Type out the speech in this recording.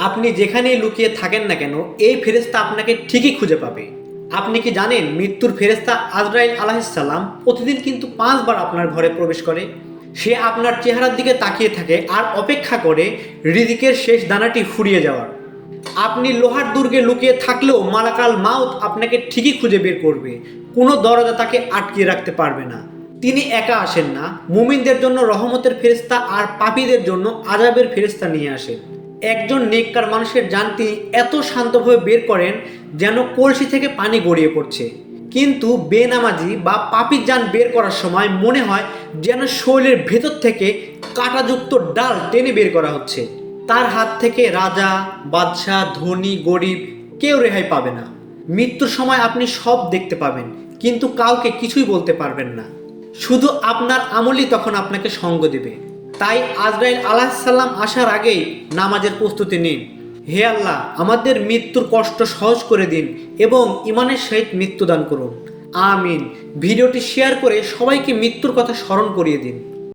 আপনি যেখানেই লুকিয়ে থাকেন না কেন, এই ফেরেস্তা আপনাকে ঠিকই খুঁজে পাবে। আপনি কি জানেন মৃত্যুর ফেরেস্তা আজরাইল আলাহিসাল্লাম প্রতিদিন কিন্তু পাঁচবার আপনার ঘরে প্রবেশ করে? সে আপনার চেহারার দিকে তাকিয়ে থাকে আর অপেক্ষা করে রিজিকের শেষ দানাটি ফুরিয়ে যাওয়ার। আপনি লোহার দুর্গে লুকিয়ে থাকলেও মালাকাল মাউথ আপনাকে ঠিকই খুঁজে বের করবে। কোনো দরজা তাকে আটকিয়ে রাখতে পারবে না। তিনি একা আসেন না। মুমিনদের জন্য রহমতের ফেরেস্তা আর পাপীদের জন্য আজাবের ফেরেস্তা নিয়ে আসেন। একজন নেককার মানুষের যান তিনি এত শান্তভাবে বের করেন যেন কলসি থেকে পানি গড়িয়ে পড়ছে। কিন্তু বেনামাজি বা পাপির যান বের করার সময় মনে হয় যেন শরীরের ভেতর থেকে কাঁটাযুক্ত ডাল টেনে বের করা হচ্ছে। তার হাত থেকে রাজা, বাদশাহ, ধনী, গরিব কেউ রেহাই পাবে না। মৃত্যুর সময় আপনি সব দেখতে পাবেন, কিন্তু কাউকে কিছুই বলতে পারবেন না। শুধু আপনার আমলই তখন আপনাকে সঙ্গ দেবে। তাই আজরাইল আলাহিসাল্লাম আসার আগেই নামাজের প্রস্তুতি নিন। হে আল্লাহ, আমাদের মৃত্যুর কষ্ট সহজ করে দিন এবং ইমানের সহিত মৃত্যুদান করুন। আমিন। ভিডিওটি শেয়ার করে সবাইকে মৃত্যুর কথা স্মরণ করিয়ে দিন।